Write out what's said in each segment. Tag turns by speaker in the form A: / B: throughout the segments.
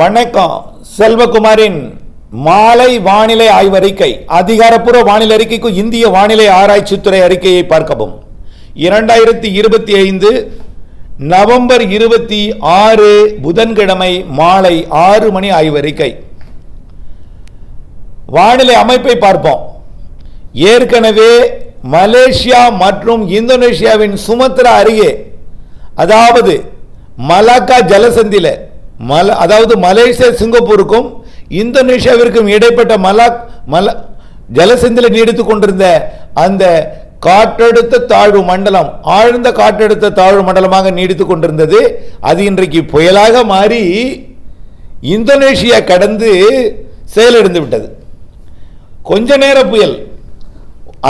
A: வணக்கம். செல்வகுமாரின் மாலை வானிலை ஆய்வறிக்கை. அதிகாரப்பூர்வ வானிலை அறிக்கைக்கு இந்திய வானிலை ஆராய்ச்சித்துறை அறிக்கையை பார்க்கவும். இரண்டாயிரத்தி இருபத்தி ஐந்து நவம்பர் இருபத்தி ஆறு புதன்கிழமை மாலை ஆறு மணி ஆய்வறிக்கை. வானிலை அமைப்பை பார்ப்போம். ஏற்கனவே மலேசியா மற்றும் இந்தோனேஷியாவின் சுமத்ரா அருகே அதாவது மலாக்கா ஜலசந்தில மல அதாவது மலேசியா சிங்கப்பூருக்கும் இந்தோனேஷியாவிற்கும் இடைப்பட்ட மலா மல ஜலசந்தில நீடித்து கொண்டிருந்த அந்த காற்றழுத்த தாழ்வு மண்டலம் ஆழ்ந்த காற்றழுத்த தாழ்வு மண்டலமாக நீடித்து கொண்டிருந்தது. அது இன்றைக்கு புயலாக மாறி இந்தோனேஷியா கடந்து செயலிழந்து விட்டது. கொஞ்ச நேர புயல்.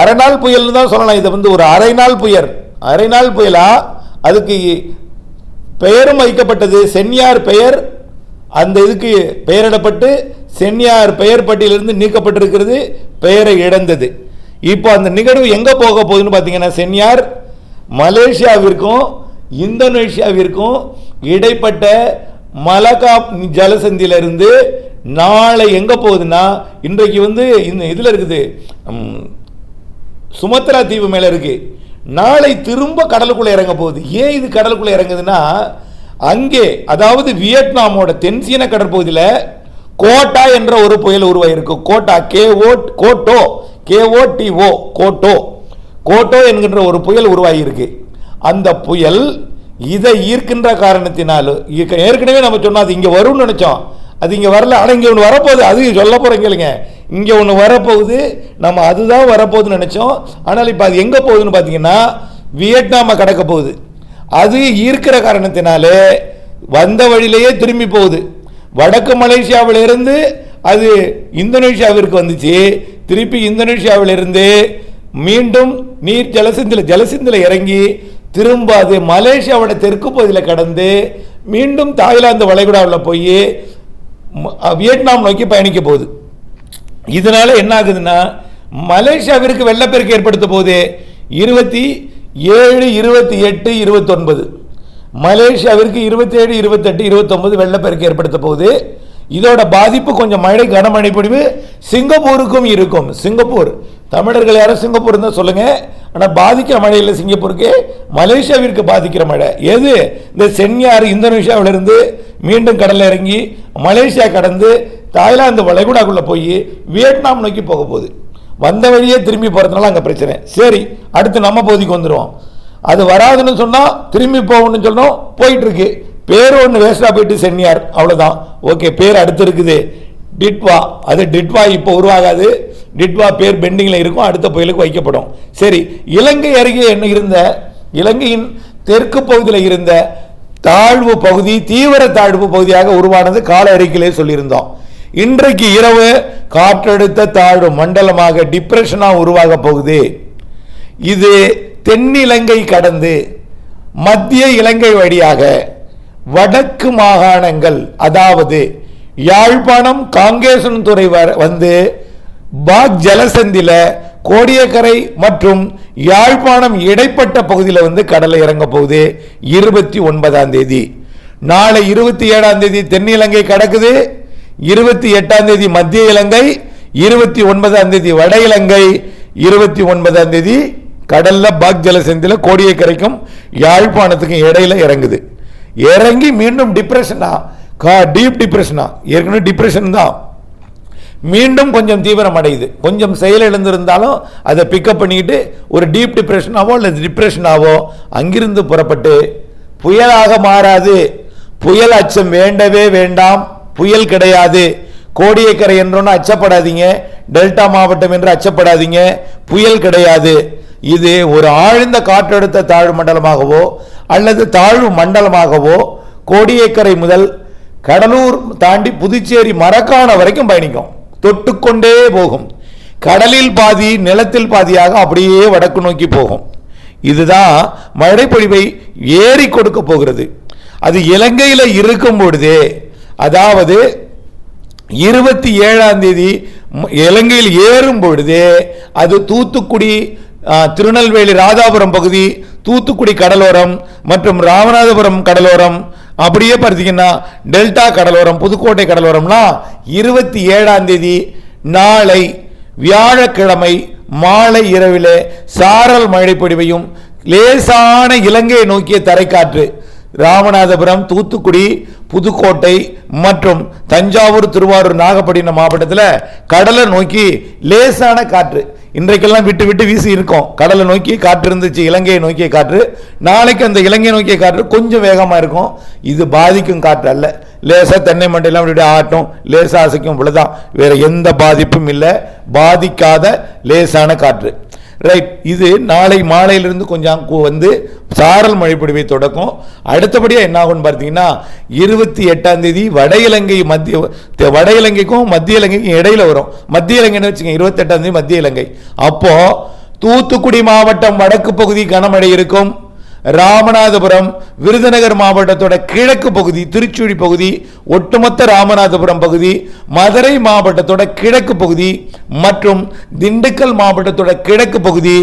A: அரை நாள் புயல்னு தான் சொல்லலாம். இது வந்து ஒரு அரை நாள் புயல். அரை நாள் புயலா? அதுக்கு பெயரும் வைக்கப்பட்டது. சென்னியார் பெயர் அந்த இதுக்கு பெயரிடப்பட்டு சென்னியார் பெயர் பட்டியலிருந்து நீக்கப்பட்டிருக்கிறது பெயரை இழந்தது. இப்போ அந்த நிகழ்வு எங்கே போக போகுதுன்னு பார்த்தீங்கன்னா சென்னியார் மலேசியாவிற்கும் இந்தோனேஷியாவிற்கும் இடைப்பட்ட மலகா ஜலசந்தியிலிருந்து நாளை எங்கே போகுதுன்னா இன்றைக்கு வந்து இந்த இதில் இருக்குது சுமத்ரா தீவு மேலே இருக்குது நாளை திரும்ப கடலுக்குள்ளே இறங்க போகுது. ஏன் இது கடலுக்குள்ளே இறங்குதுன்னா அங்கே அதாவது வியட்நாமோட தென்சீன கடற்பகுதியில் கோட்டா என்ற ஒரு புயல் உருவாயிருக்கு. Kota K O Koto K O T O Koto. Koto என்கின்ற ஒரு புயல் உருவாகியிருக்கு. அந்த புயல் இதை ஈர்க்கின்ற காரணத்தினால் ஏற்கனவே நம்ம சொன்னால் அது இங்கே வரும்னு நினச்சோம். அது இங்கே வரல ஆனால் இங்கே ஒன்று வரப்போகுது. அது சொல்ல போகிறேன் கேளுங்க. இங்கே ஒன்று வரப்போகுது. நம்ம அதுதான் வரப்போகுதுன்னு நினச்சோம். ஆனால் இப்போ அது எங்கே போகுதுன்னு பார்த்தீங்கன்னா வியட்நாமை கடக்க போகுது. அது ஈர்க்கிற காரணத்தினாலே வந்த வழியிலேயே திரும்பி போகுது. வடக்கு மலேசியாவிலிருந்து அது இந்தோனேஷியாவிற்கு வந்துச்சு. திருப்பி இந்தோனேஷியாவிலிருந்து மீண்டும் நீர் ஜலசிந்தில் ஜலசிந்தில் இறங்கி திரும்ப அது மலேசியாவோட தெற்கு பகுதியில் கடந்து மீண்டும் தாய்லாந்து வளைகுடாவில் போய் வியட்நாம் நோக்கி பயணிக்க போகுது. இதனால என்ன ஆகுதுன்னா மலேசியாவிற்கு வெள்ளப்பெருக்கு ஏற்படுத்த போது இருபத்தி ஏழு இருபத்தி எட்டு இருபத்தொன்பது மலேசியாவிற்கு இருபத்தி ஏழு இருபத்தெட்டு இருபத்தொன்பது வெள்ளப்பெருக்கு ஏற்படுத்த போகுது. இதோட பாதிப்பு கொஞ்சம் மழை கனமழை பொழிவு சிங்கப்பூருக்கும் இருக்கும். சிங்கப்பூர். தமிழர்கள் யாரும் சிங்கப்பூர் தான் சொல்லுங்கள் ஆனால் பாதிக்கிற மழை இல்லை சிங்கப்பூருக்கு. மலேசியாவிற்கு பாதிக்கிற மழை. எது? இந்த சென்னியாறு இந்தோனேஷியாவிலிருந்து மீண்டும் கடலில் இறங்கி மலேசியா கடந்து தாய்லாந்து வளைகுடாக்குள்ளே போய் வியட்நாம் நோக்கி போக போகுது. வந்த வழியே திரும்பி போகிறதுனால அங்கே பிரச்சனை. சரி அடுத்து நம்ம பகுதிக்கு வந்துடுவோம் அது வராதுன்னு சொன்னால் திரும்பி போகணும்னு சொன்னோம் போயிட்டுருக்கு பேர் ஒன்று வேஸ்ட்டாக போயிட்டு சென்னியார் அவ்வளோதான் ஓகே பேர் அடுத்து இருக்குது. டிட்வா. அது டிட்வா இப்போ உருவாகாது. டிட்வா பேர் பெண்டிங்கில் இருக்கும் அடுத்த புயலுக்கு வைக்கப்படும். சரி இலங்கை அருகே என்ன இருந்த? இலங்கையின் தெற்கு பகுதியில் இருந்த தாழ்வு பகுதி தீவிர தாழ்வு பகுதியாக உருவானது கால அறிக்கையிலே சொல்லியிருந்தோம். இன்றைக்கு இரவு காற்றழுத்த தாழ்வு மண்டலமாக டிப்ரெஷனாக உருவாக போகுது. இது தென்னிலங்கை கடந்து மத்திய இலங்கை வழியாக வடக்கு மாகாணங்கள் அதாவது யாழ்ப்பாணம் காங்கேசன் துறை வந்து பாக் ஜலசந்தில கோடியக்கரை மற்றும் யாழ்ப்பாணம் இடைப்பட்ட பகுதியில் வந்து கடலை இறங்க போகுது. இருபத்தி ஒன்பதாம் தேதி. நாளை இருபத்தி ஏழாம் தேதி தென்னிலங்கை கடக்குது. இருபத்தி எட்டாம் தேதி மத்திய இலங்கை. இருபத்தி ஒன்பதாம் தேதி வட இலங்கை. இருபத்தி ஒன்பதாம் தேதி கடல்ல பாக் ஜலசந்தில கோடியக்கரைக்கும் யாழ்ப்பாணத்துக்கும் இடையில இறங்குது. இறங்கி மீண்டும் டிப்ரெஷனா கா டீப் டிப்ரெஷனா ஏற்கனவே டிப்ரெஷன் தான். மீண்டும் கொஞ்சம் தீவிரம் அடையுது. கொஞ்சம் செயலிழந்திருந்தாலும் அதை பிக்கப் பண்ணிக்கிட்டு ஒரு டீப் டிப்ரெஷனாவோ அல்லது டிப்ரெஷனாவோ அங்கிருந்து புறப்பட்டு புயலாக மாறாது. புயல் அச்சம் வேண்டவே வேண்டாம். புயல் கிடையாது. கோடியக்கரை என்றொன்னு அச்சப்படாதீங்க. டெல்டா மாவட்டம் என்று அச்சப்படாதீங்க. புயல் கிடையாது. இது ஒரு ஆழ்ந்த காற்றழுத்த தாழ்வு மண்டலமாகவோ அல்லது தாழ்வு மண்டலமாகவோ கோடியக்கரை முதல் கடலூர் தாண்டி புதுச்சேரி மரக்காண வரைக்கும் பயணிக்கும். தொட்டுக்கொண்டே போகும். கடலில் பாதி நிலத்தில் பாதியாக அப்படியே வடக்கு நோக்கி போகும். இதுதான் மழைப்பொழிவை ஏறி கொடுக்க போகிறது. அது இலங்கையில் இருக்கும் பொழுதே அதாவது இருபத்தி ஏழாம் தேதி இலங்கையில் ஏறும் பொழுதே அது தூத்துக்குடி திருநெல்வேலி ராதாபுரம் பகுதி தூத்துக்குடி கடலோரம் மற்றும் ராமநாதபுரம் கடலோரம் அப்படியே பார்த்தீங்கன்னா டெல்டா கடலோரம் புதுக்கோட்டை கடலோரம்னா இருபத்தி ஏழாம் தேதி நாளை வியாழக்கிழமை மாலை இரவிலே சாரல் மழை பொழிவையும் லேசான இலங்கையை நோக்கிய தரைக்காற்று ராமநாதபுரம் தூத்துக்குடி புதுக்கோட்டை மற்றும் தஞ்சாவூர் திருவாரூர் நாகப்பட்டினம் மாவட்டத்தில் கடலை நோக்கி லேசான காற்று. இன்றைக்கெல்லாம் விட்டு விட்டு வீசி இருக்கும். கடலை நோக்கி காற்று இருந்துச்சு இலங்கையை நோக்கிய காற்று. நாளைக்கு அந்த இலங்கையை நோக்கிய காற்று கொஞ்சம் வேகமாக இருக்கும். இது பாதிக்கும் காற்று அல்ல. லேசாக தென்னை மண்டையெல்லாம் இப்படி ஆட்டும். லேசாக அசைக்கும் இவ்வளோதான் வேற எந்த பாதிப்பும் இல்லை. பாதிக்காத லேசான காற்று. ரைட் இது நாளை மாலையிலிருந்து கொஞ்சம் வந்து சாரல் மழைப்பொழிவை தொடக்கும். அடுத்தபடியாக என்ன ஆகும்னு பார்த்தீங்கன்னா இருபத்தி எட்டாம் தேதி வட இலங்கை மத்திய வட இலங்கைக்கும் மத்திய இலங்கைக்கும் இடையில வரும். மத்திய இலங்கைன்னு வச்சுங்க இருபத்தி எட்டாம் தேதி மத்திய இலங்கை. அப்போ தூத்துக்குடி மாவட்டம் வடக்கு பகுதி கனமழை இருக்கும். ராமநாதபுரம் விருதுநகர் மாவட்டத்தோட கிழக்கு பகுதி திருச்சுழி பகுதி ஒட்டுமொத்த ராமநாதபுரம் பகுதி மதுரை மாவட்டத்தோட கிழக்கு பகுதி மற்றும் திண்டுக்கல் மாவட்டத்தோட கிழக்கு பகுதி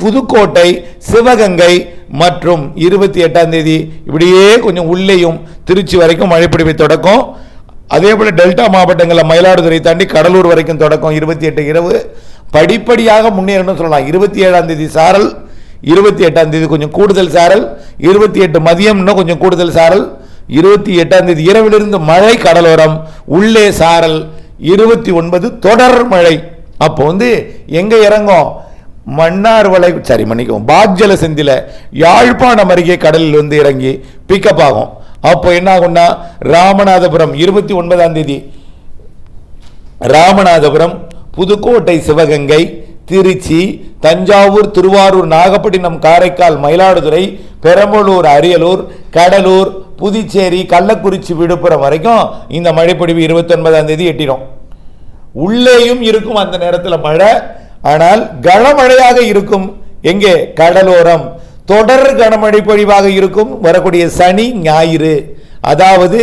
A: புதுக்கோட்டை சிவகங்கை மற்றும் இருபத்தி எட்டாம் தேதி இப்படியே கொஞ்சம் உள்ளேயும் திருச்சி வரைக்கும் மழைப்பிடிவை தொடக்கும். அதே போல் டெல்டா மாவட்டங்களில் மயிலாடுதுறை தாண்டி கடலூர் வரைக்கும் தொடக்கம் இருபத்தி எட்டு இரவு. படிப்படியாக முன்னேறணும்னு சொல்லலாம். இருபத்தி ஏழாம் தேதி சாரல் இருபத்தி எட்டாம் தேதி கொஞ்சம் கூடுதல் சாரல் இருபத்தி எட்டு மதியம் இன்னும் கொஞ்சம் கூடுதல் சாரல் இருபத்தி எட்டாம் தேதி இரவிலிருந்து மழை கடலோரம் உள்ளே சாரல் இருபத்தி ஒன்பது தொடர் மழை. அப்போ வந்து எங்கே இறங்கும்? மன்னார் வளை சரி மன்னிக்கும் பாக்ஜல செந்தில யாழ்ப்பாணம் அருகே கடலில் வந்து இறங்கி பிக்கப் ஆகும். அப்போ என்ன ஆகும்னா ராமநாதபுரம் இருபத்தி ஒன்பதாம் தேதி ராமநாதபுரம் புதுக்கோட்டை சிவகங்கை திருச்சி தஞ்சாவூர் திருவாரூர் நாகப்பட்டினம் காரைக்கால் மயிலாடுதுறை பெரம்பலூர் அரியலூர் கடலூர் புதுச்சேரி கள்ளக்குறிச்சி விழுப்புரம் வரைக்கும் இந்த மழைப்பொழிவு இருபத்தொன்பதாம் தேதி எட்டிடும் உள்ளேயும் இருக்கும் அந்த நேரத்தில் மழை ஆனால் கனமழையாக இருக்கும் எங்கே? கடலோரம். தொடர் கனமழை பொழிவாக இருக்கும் வரக்கூடிய சனி ஞாயிறு. அதாவது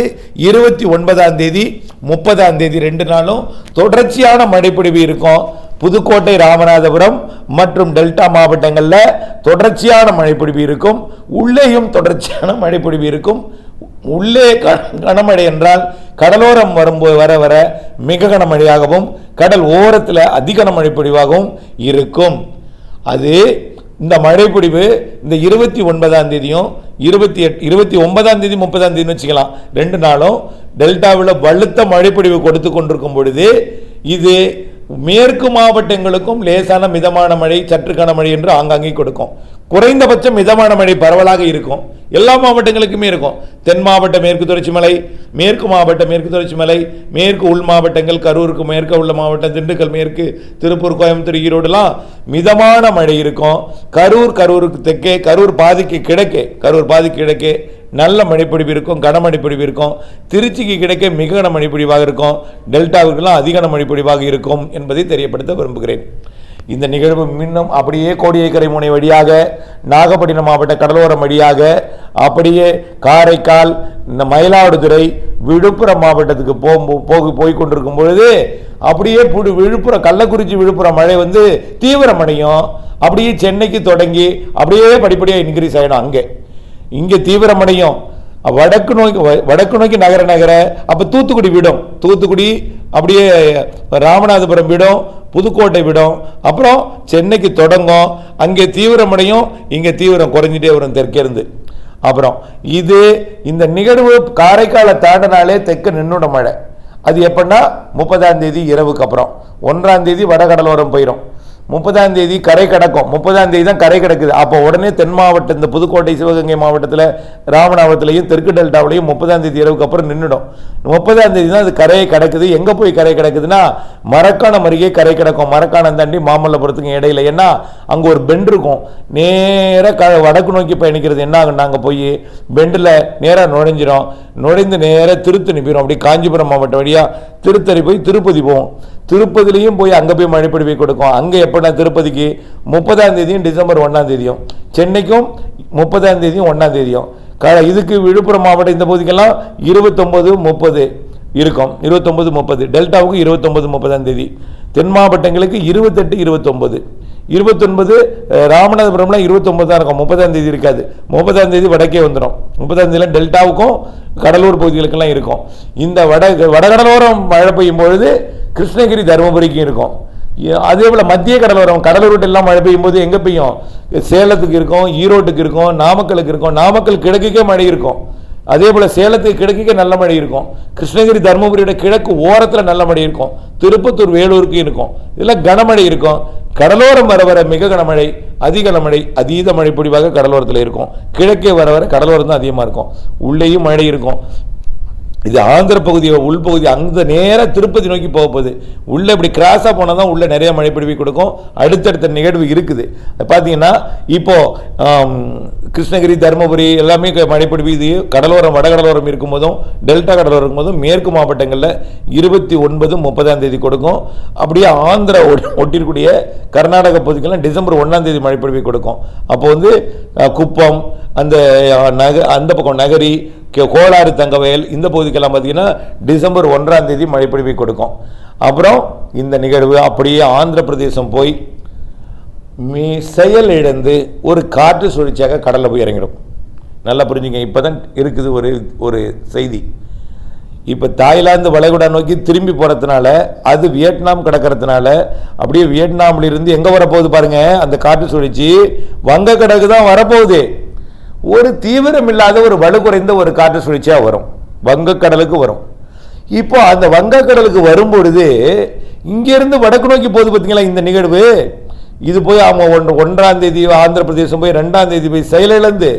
A: இருபத்தி ஒன்பதாம் தேதி முப்பதாம் தேதி ரெண்டு நாளும் தொடர்ச்சியான மழைப்பொழிவு இருக்கும். புதுக்கோட்டை ராமநாதபுரம் மற்றும் டெல்டா மாவட்டங்களில் தொடர்ச்சியான மழைப்பொழிவு இருக்கும். உள்ளேயும் தொடர்ச்சியான மழைப்பொழிவு இருக்கும். உள்ளே கனமழை என்றால் கடலோரம் வரும்போது வர வர மிக கனமழையாகவும் கடல் ஓரத்தில் அதிக கனமழை பொழிவாகவும் இருக்கும். அது இந்த மழைப்பொழிவு இந்த இருபத்தி ஒன்பதாம் தேதியும் இருபத்தி எட் இருபத்தி ஒன்பதாம் தேதி முப்பதாம் தேதினு வச்சுக்கலாம். ரெண்டு நாளும் டெல்டாவில் வலுத்த மழைப்பொழிவு கொடுத்து கொண்டிருக்கும் பொழுது இது மேற்கு மாவட்டங்களுக்கும் லேசான மிதமான மழை சற்று கனமழை என்று ஆங்காங்கே கொடுக்கும். குறைந்தபட்சம் மிதமான மழை பரவலாக இருக்கும். எல்லா மாவட்டங்களுக்குமே இருக்கும். தென் மாவட்ட மேற்கு தொடர்ச்சி மலை மேற்கு மாவட்ட மேற்கு தொடர்ச்சி மலை மேற்கு உள் மாவட்டங்கள் கரூருக்கு மேற்க உள்ள மாவட்டம் திண்டுக்கல் மேற்கு திருப்பூர் கோயம்புத்தூர் ஈரோடுலாம் மிதமான மழை இருக்கும். கரூர் கரூருக்கு தெற்கே கரூர் பாதிக்கு கிழக்கே கரூர் பாதிக்கு கிழக்கே நல்ல மழைப்பொழிவு இருக்கும் கனமழைப்பொழிவு இருக்கும். திருச்சிக்கு கிடைக்க மிக கனமழைப்பொழிவாக இருக்கும். டெல்டாவுக்கெல்லாம் அதிக கனமழைப்பொழிவாக இருக்கும் என்பதை தெரியப்படுத்த விரும்புகிறேன். இந்த நிகழ்வு மீண்டும் அப்படியே கோடியக்கரை முனை வழியாக நாகப்பட்டினம் மாவட்ட கடலோரம் வழியாக அப்படியே காரைக்கால் இந்த மயிலாடுதுறை விழுப்புரம் மாவட்டத்துக்கு போ போக போய் கொண்டிருக்கும் பொழுது அப்படியே புடு விழுப்புரம் கள்ளக்குறிச்சி விழுப்புரம் மழை வந்து தீவிரமடையும். அப்படியே சென்னைக்கு தொடங்கி அப்படியே படிப்படியாக இன்க்ரீஸ் ஆகிடும் அங்கே. இங்கே தீவிரமடையும். வடக்கு நோக்கி வ- வடக்கு நோக்கி நகர நகர அப்போ தூத்துக்குடி விடும். தூத்துக்குடி அப்படியே ராமநாதபுரம் விடும் புதுக்கோட்டை விடும். அப்புறம் சென்னைக்கு தொடங்கும். அங்கே தீவிரமடையும். இங்கே தீவிரம் குறைஞ்சிட்டே வரும் தெற்கேருந்து. அப்புறம் இது இந்த நிகழ்வு காரைக்காலை தாண்டினாலே தெற்கு நின்னுட மழை. அது எப்படின்னா முப்பதாம் தேதி இரவுக்கு அப்புறம். ஒன்றாம் தேதி வடகடலோரம் போயிடும் முப்பதாம் தேதி கரை கடக்கும். முப்பதாம் தேதி தான் கரை கிடக்குது. அப்போ உடனே தென் மாவட்டம் இந்த புதுக்கோட்டை சிவகங்கை மாவட்டத்தில் ராமநாதத்துலையும் தெற்கு டெல்டாவிலையும் முப்பதாம் தேதி இரவுக்கு அப்புறம் நின்றுடும் முப்பதாம் தேதி தான் அது கரையை கிடக்குது. எங்கே போய் கரை கிடக்குதுன்னா மரக்காணம் அருகே கரை கிடக்கும். மரக்காணம் தாண்டி மாமல்லபுரத்துக்கு இடையில. ஏன்னா அங்கே ஒரு பெண்ட் இருக்கும். நேராக க வடக்கு நோக்கி பயணிக்கிறது என்ன ஆகும் நாங்கள் போய் பெண்டில் நேராக நுழைஞ்சிரும். நுழைந்து நேராக திருத்தணி போயிடும் அப்படி காஞ்சிபுரம் மாவட்டம் வழியாக திருத்தணி போய் திருப்பதி போவோம். திருப்பதிலையும் போய் அங்கே போய் மழைப்பொழிவை கொடுக்கும். அங்கே எப்படின்னா திருப்பதிக்கு முப்பதாம் தேதியும் டிசம்பர் ஒன்றாம் தேதியும். சென்னைக்கும் முப்பதாம் தேதியும் ஒன்றாம் தேதியும். க இதுக்கு விழுப்புரம் மாவட்டம் இந்த பகுதிக்கெல்லாம் இருபத்தொம்போது முப்பது இருக்கும். இருபத்தொம்பது முப்பது. டெல்டாவுக்கு இருபத்தொம்பது முப்பதாம் தேதி. தென் மாவட்டங்களுக்கு இருபத்தெட்டு இருபத்தொம்பது இருபத்தொன்பது ராமநாதபுரம்லாம் இருபத்தொம்பது தான் இருக்கும். முப்பதாம் தேதி இருக்காது. முப்பதாம் தேதி வடக்கே வந்துடும் முப்பதாம் தேதியில் டெல்டாவுக்கும் கடலூர் பகுதிகளுக்கெல்லாம் இருக்கும். இந்த வட வடகடலோரம் மழை பெய்யும் பொழுது கிருஷ்ணகிரி தருமபுரிக்கும் இருக்கும். அதே போல் மத்திய கடலோரம் கடலூர் எல்லாம் மழை பெய்யும் போது எங்கே பெய்யும்? சேலத்துக்கு இருக்கும் ஈரோட்டுக்கு இருக்கும் நாமக்கலுக்கு இருக்கும். நாமக்கல் கிழக்குக்கே மழை இருக்கும். அதே போல் சேலத்துக்கு கிழக்குக்கே நல்ல மழை இருக்கும். கிருஷ்ணகிரி தருமபுரியோட கிழக்கு ஓரத்தில் நல்ல மழை இருக்கும். திருப்பத்தூர் வேலூருக்கு இருக்கும். இதெல்லாம் கனமழை இருக்கும். கடலோரம் வர வர மிக கனமழை அதிக கனமழை அதீத மழை பொடிவாக கடலோரத்தில் இருக்கும். கிழக்கே வர வர கடலோரம் தான் அதிகமாக இருக்கும். உள்ளேயும் மழை இருக்கும். இது ஆந்திர பகுதி உள்பகுதி அந்த நேராக திருப்பதி நோக்கி போக போகுது. உள்ளே இப்படி கிராஸாக போனால் தான் உள்ளே நிறைய மழை பிடிவி கொடுக்கும். அடுத்தடுத்த நிகழ்வு இருக்குது. பார்த்தீங்கன்னா இப்போ கிருஷ்ணகிரி தருமபுரி எல்லாமே க- மழை பிடிவி கடலோரம் வடகடலோரம் இருக்கும்போதும் டெல்டா கடலோரம் இருக்கும்போதும் மேற்கு மாவட்டங்களில் இருபத்தி ஒன்பது முப்பதாம் தேதி கொடுக்கும். அப்படியே ஆந்திரா ஒட்- ஒட்டியிருக்கூடிய கர்நாடக பகுதிக்கெல்லாம் டிசம்பர் ஒன்றாம் தேதி மழை கொடுக்கும். அப்போ வந்து குப்பம் அந்த நக அந்த பக்கம் நகரி கோளாறு தங்கவயல் இந்த பகுதிக்கெல்லாம் பார்த்தீங்கன்னா டிசம்பர் ஒன்றாம் தேதி மழை கொடுக்கும். அப்புறம் இந்த நிகழ்வு அப்படியே ஆந்திர பிரதேசம் போய் மீ செயல் இழந்து ஒரு காற்று சுழற்சியாக கடலில் போய் இறங்கிடும். நல்லா புரிஞ்சுங்க இப்போ தான் இருக்குது ஒரு ஒரு செய்தி. இப்போ தாய்லாந்து வளைகுடா நோக்கி திரும்பி போகிறதுனால அது வியட்நாம் கிடக்கிறதுனால அப்படியே வியட்நாமில் இருந்து எங்கே வரப்போகுது பாருங்கள் அந்த காற்று சுழற்சி. வங்கக்கடலுக்கு தான் வரப்போகுது. ஒரு தீவிரம் இல்லாத ஒரு வலு குறைந்த ஒரு காற்று சுழற்சியாக வரும். வங்கக்கடலுக்கு வரும். இப்போ அந்த வங்கக்கடலுக்கு வரும்பொழுது இங்கேருந்து வடக்கு நோக்கி போகுது பார்த்தீங்களா இந்த நிகழ்வு? இது போய் அவங்க ஒன்று ஒன்றாம் தேதி ஆந்திர பிரதேசம் போய் ரெண்டாம் தேதி போய் செயலிழந்து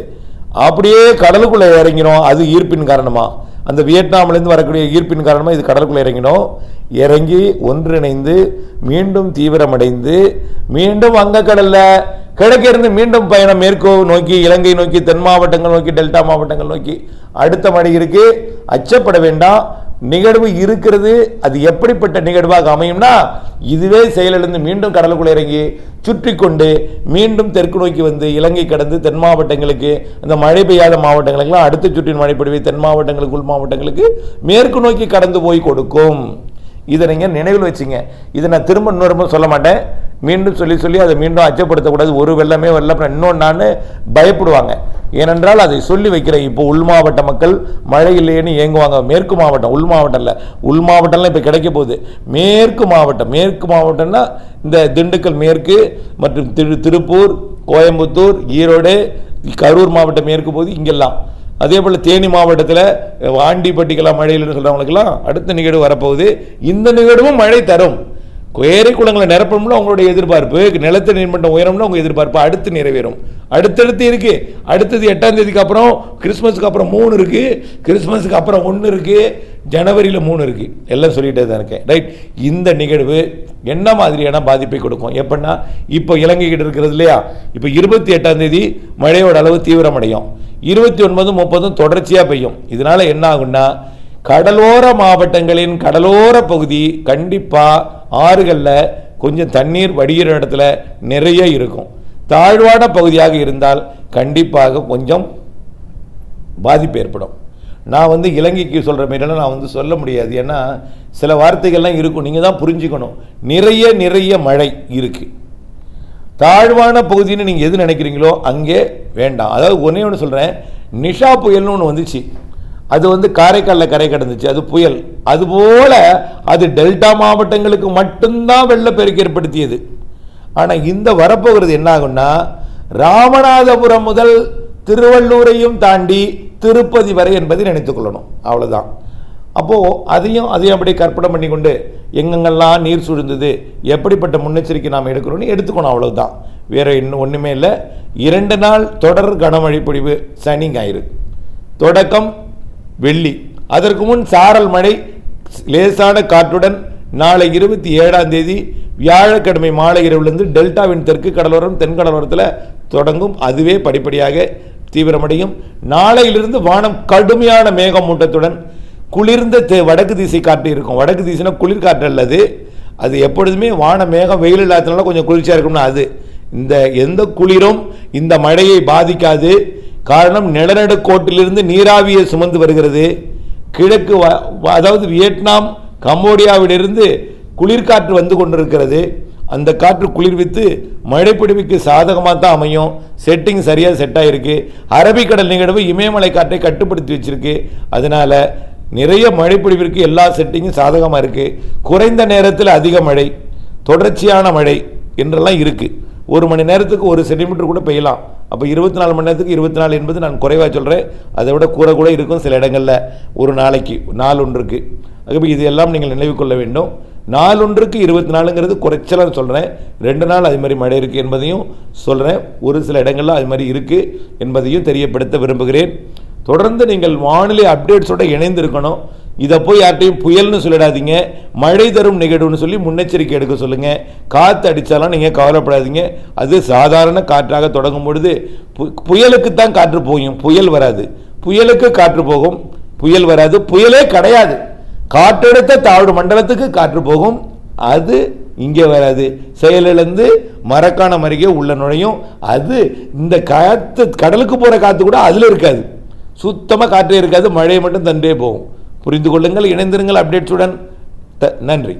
A: அப்படியே கடலுக்குள்ளே இறங்கினோம். அது ஈர்ப்பின் காரணமாக அந்த வியட்நாம்லேருந்து வரக்கூடிய ஈர்ப்பின் காரணமாக இது கடலுக்குள்ளே இறங்கினோம். இறங்கி ஒன்றிணைந்து மீண்டும் தீவிரமடைந்து மீண்டும் வங்கக்கடலில் கிழக்கிருந்து மீண்டும் பயணம் மேற்கு நோக்கி இலங்கை நோக்கி தென் மாவட்டங்கள் நோக்கி டெல்டா மாவட்டங்கள் நோக்கி அடுத்த மழை இருக்கு. அச்சப்பட வேண்டாம். நிகழ்வு இருக்கிறது. அது எப்படிப்பட்ட நிகழ்வாக அமையும்னா இதுவே செயலிழந்து மீண்டும் கடலுக்குள் இறங்கி சுற்றி கொண்டு மீண்டும் தெற்கு நோக்கி வந்து இலங்கை கடந்து தென் மாவட்டங்களுக்கு அந்த மழை பெய்யாத மாவட்டங்களுக்கெல்லாம் அடுத்த சுற்றின் மழை பொழிவை தென் மாவட்டங்களுக்கு உள் மாவட்டங்களுக்கு மேற்கு நோக்கி கடந்து போய் கொடுக்கும். இதை நீங்கள் நினைவில் வச்சுங்க. இதை நான் திரும்ப இன்னொரு சொல்ல மாட்டேன். மீண்டும் சொல்லி சொல்லி அதை மீண்டும் அச்சப்படுத்தக்கூடாது. ஒரு வெள்ளமே வரல. அப்புறம் இன்னொன்று பயப்படுவாங்க. ஏனென்றால் அதை சொல்லி வைக்கிறேன் இப்போ உள் மாவட்ட மக்கள் மழை இல்லையேன்னு ஏங்குவாங்க. மேற்கு மாவட்டம் உள் மாவட்டம் இல்லை. உள் மாவட்டம்லாம் இப்போ கிடைக்க போகுது. மேற்கு மாவட்டம் மேற்கு மாவட்டம்னா இந்த திண்டுக்கல் மேற்கு மற்றும் திரு திருப்பூர் கோயம்புத்தூர் ஈரோடு கரூர் மாவட்டம் மேற்கு போகுது இங்கெல்லாம். அதே போல் தேனி மாவட்டத்தில் ஆண்டிப்பட்டிக்கெல்லாம் மழை சொல்கிறவங்களுக்கெல்லாம் அடுத்த நிகழ்வு வரப்போகுது. இந்த நிகழ்வும் மழை தரும். ஏரி குளங்களை நிரப்பணும்னு அவங்களுடைய எதிர்பார்ப்பு? நிலத்தை நீர்மட்டம் உயரம்னு அவங்க எதிர்பார்ப்பு? அடுத்து நிறைவேறும். அடுத்தடுத்து இருக்கு. அடுத்தது எட்டாம் தேதிக்கு அப்புறம் கிறிஸ்மஸுக்கு அப்புறம் மூணு இருக்கு. கிறிஸ்மஸுக்கு அப்புறம் ஒன்று இருக்கு. ஜனவரியில் மூணு இருக்கு. எல்லாம் சொல்லிட்டே தான் இருக்கேன். ரைட் இந்த நிகழ்வு என்ன மாதிரியான பாதிப்பை கொடுக்கும்? எப்படின்னா இப்போ இலங்கை கிட்ட இருக்கிறது இல்லையா? இப்போ இருபத்தி எட்டாம் தேதி மழையோட அளவு தீவிரமடையும். இருபத்தி ஒன்பதும் முப்பதும் தொடர்ச்சியாக பெய்யும். இதனால என்ன ஆகுன்னா கடலோர மாவட்டங்களின் கடலோர பகுதி கண்டிப்பாக ஆறுகளில் கொஞ்சம் தண்ணீர் வடிகிற இடத்துல நிறைய இருக்கும். தாழ்வான பகுதியாக இருந்தால் கண்டிப்பாக கொஞ்சம் பாதிப்பு ஏற்படும். நான் வந்து இலங்கைக்கு சொல்கிற மாரிலாம் நான் வந்து சொல்ல முடியாது. ஏன்னா சில வார்த்தைகள்லாம் இருக்கும். நீங்கள் தான் புரிஞ்சுக்கணும். நிறைய நிறைய மழை இருக்குது தாழ்வான பகுதின்னு நீங்கள் எது நினைக்கிறீங்களோ அங்கே வேண்டாம். அதாவது ஒன்றே ஒன்று சொல்கிறேன் நிஷா புயல்னு ஒன்று வந்துச்சு. அது வந்து காரைக்காலில் கரை கடந்துச்சு அது புயல். அதுபோல் அது டெல்டா மாவட்டங்களுக்கு மட்டும்தான் வெள்ளப்பெருக்கு ஏற்படுத்தியது. ஆனால் இந்த வரப்போகிறது என்ன ஆகும்னா ராமநாதபுரம் முதல் திருவள்ளூரையும் தாண்டி திருப்பதி வரை என்பதை நினைத்துக்கொள்ளணும் அவ்வளோதான் அப்போது அதையும் அதையும் அப்படியே கற்பனை பண்ணி கொண்டு எங்கெங்கெல்லாம் நீர் சுழ்ந்தது எப்படிப்பட்ட முன்னெச்சரிக்கை நாம் எடுக்கிறோன்னு எடுத்துக்கணும் அவ்வளோதான் வேற இன்னும் ஒன்றுமே இல்லை. இரண்டு நாள் தொடர் கனமழை பொழிவு சனி ஞாயிறு. தொடக்கம் வெள்ளி. அதற்கு முன் சாரல் மழை லேசான காற்றுடன் நாளை இருபத்தி ஏழாம் தேதி வியாழக்கிழமை மாலை இரவிலிருந்து டெல்டாவின் தெற்கு கடலோரம் தென்கடலோரத்தில் தொடங்கும். அதுவே படிப்படியாக தீவிரமடையும். நாளையிலிருந்து வானம் கடுமையான மேகமூட்டத்துடன் குளிர்ந்த தெ- வடக்கு திசை காற்று இருக்கும். வடக்கு திசைனா குளிர் காற்று அல்லது அது எப்பொழுதுமே வான மேகம் வெயில் இல்லாததுனால கொஞ்சம் குளிர்ச்சியாக இருக்கும்னா அது. இந்த எந்த குளிரும் இந்த மழையை பாதிக்காது. காரணம் நிலநடுக்கோட்டிலிருந்து நீராவியை சுமந்து வருகிறது. கிழக்கு வ- வ- அதாவது வியட்நாம் கம்போடியாவிலிருந்து குளிர்காற்று வந்து கொண்டிருக்கிறது. அந்த காற்று குளிர்வித்து மழைப்பிடிவுக்கு சாதகமாக தான் அமையும் செட்டிங் சரியாக செட் ஆகிருக்கு அரபிக்கடல் நிகழ்வு இமயமலை காற்றை கட்டுப்படுத்தி வச்சிருக்கு. அதனால நிறைய மழைப்பிடிவிற்கு எல்லா செட்டிங்கும் சாதகமாக இருக்குது குறைந்த நேரத்தில் அதிக மழை தொடர்ச்சியான மழை என்றெல்லாம் இருக்குது ஒரு மணி நேரத்துக்கு ஒரு சென்டிமீட்டர் கூட பெய்யலாம். அப்போ இருபத்தி நாலு மணி நேரத்துக்கு இருபத்தி நாலு என்பது நான் குறைவாக சொல்கிறேன் அதை விட கூற கூட இருக்கும் சில இடங்களில். ஒரு நாளைக்கு நாள் ஒன்றுக்கு ஆகவே இது எல்லாம் நீங்கள் நினைவு கொள்ள வேண்டும். நாளொன்றுக்கு இருபத்தி நாலுங்கிறது குறைச்சலாக சொல்கிறேன் ரெண்டு நாள் அது மாதிரி மழை இருக்குது என்பதையும் சொல்கிறேன் ஒரு சில இடங்களில் அது மாதிரி இருக்குது என்பதையும் தெரியப்படுத்த விரும்புகிறேன். தொடர்ந்து நீங்கள் வானிலை அப்டேட்ஸோட இணைந்து இருக்கணும் இதை போய் யார்ட்டையும் புயல்னு சொல்லிடாதீங்க மழை தரும் நிகழ்வுன்னு சொல்லி முன்னெச்சரிக்கை எடுக்க சொல்லுங்க. காற்று அடித்தாலும் நீங்கள் கவலைப்படாதீங்க. அது சாதாரண காற்றாக தொடங்கும் பொழுது பு- புயலுக்கு தான் காற்று போயும். புயல் வராது. புயலுக்கு காற்று போகும். புயல் வராது. புயலே கிடையாது. காற்றெடுத்த தாழ்வு மண்டலத்துக்கு காற்று போகும். அது இங்கே வராது. செயலிழந்து மரக்காணம் அருகே உள்ள நுழையும். அது இந்த காற்று கடலுக்கு போகிற காற்று கூட அதில் இருக்காது. சுத்தமாக காற்றே இருக்காது. மழையை மட்டும் தண்டே போகும். புரிந்து கொள்ளுங்கள் இணைந்திருங்கள் அப்டேட்ஸுடன் த- நன்றி.